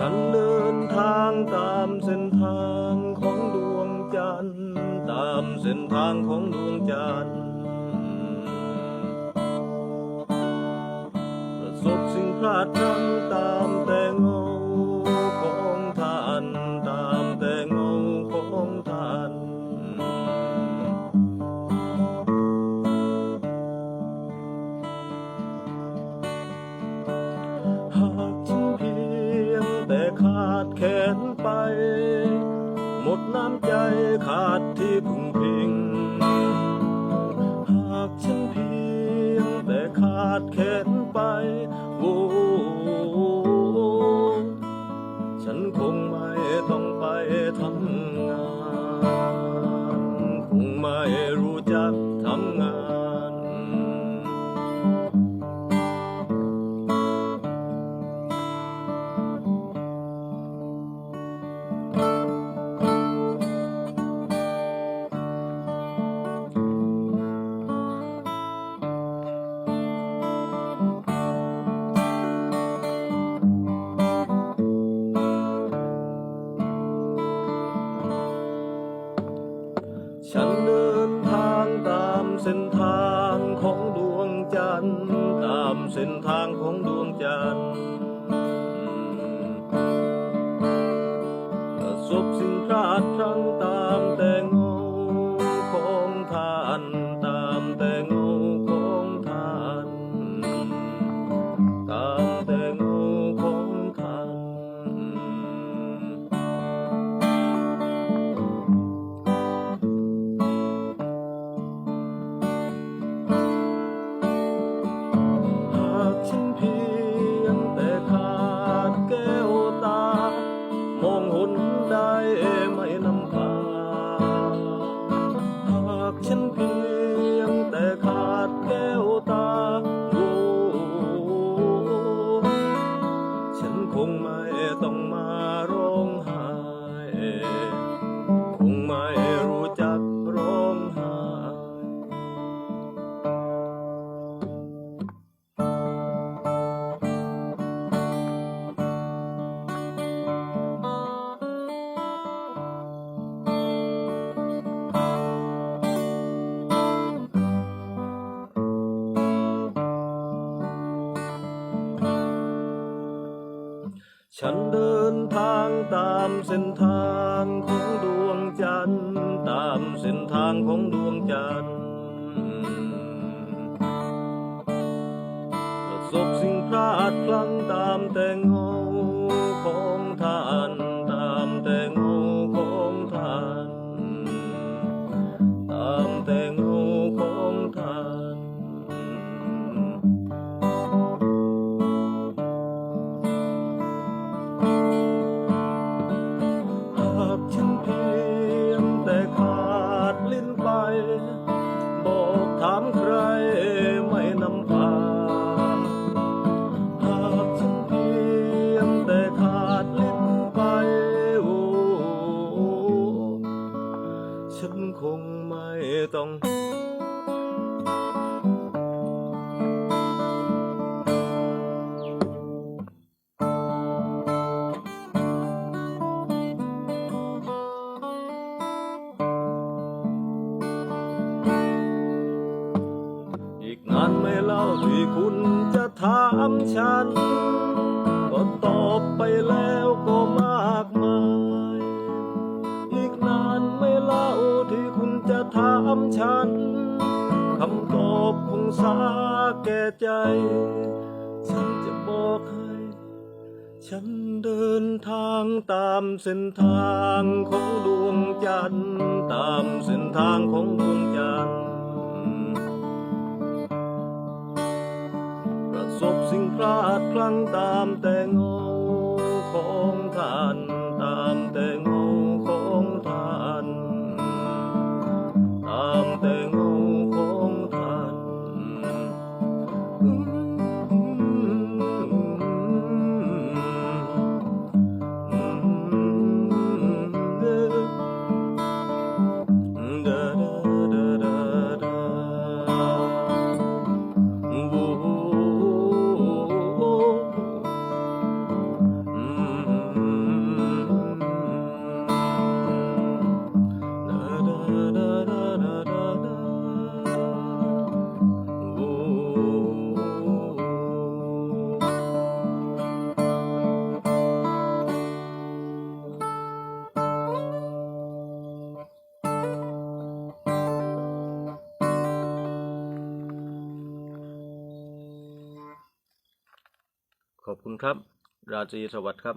ฉันเดินทางตามเส้นทางของดวงจันทร์ตามเส้นทางของดวงจันทร์ประสบสิ่งพลาดพลั้งตามแต่เงาขอ ดเขนไปโอ้ฉันคงไม่ต้องไปทำงาน คงไม่รู้จักทำงาน ส้นทางของดวงจันทร์ประสบสิ่งพลาดครั้ง คนได้ไม่นำพาหากฉันเพียงแต่ขาดแก้วตาโอ้ฉันคงไม่ต้องมา ฉันเดินทางตามเส้นทางของดวงจันทร์ ตามเส้นทางของดวงจันทร์ประสบสิ่งพลาดพลั้งตามแต่ง คงไม่ต้อง ใจ ฉันจะบอกให้ ฉันเดินทางตามเส้นทางของดวงจันทร์ตามเส้นทางของดวงจันทร์ประสบสิ่งพลาดพลั้งตามแต่เงาขอ ขอบคุณครับ ราตรีสวัสดิ์ครับ